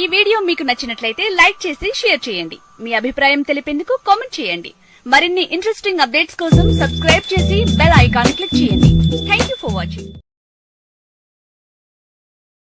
ఈ వీడియో మీకు నచ్చినట్లయితే లైక్ చేసి షేర్ చేయండి. మీ అభిప్రాయం తెలిపేందుకు కామెంట్ చేయండి. మరిన్ని ఇంట్రెస్టింగ్ అప్డేట్స్ కోసం సబ్స్క్రైబ్ చేసి బెల్ ఐకాన్ క్లిక్ చేయండి. Thank you for watching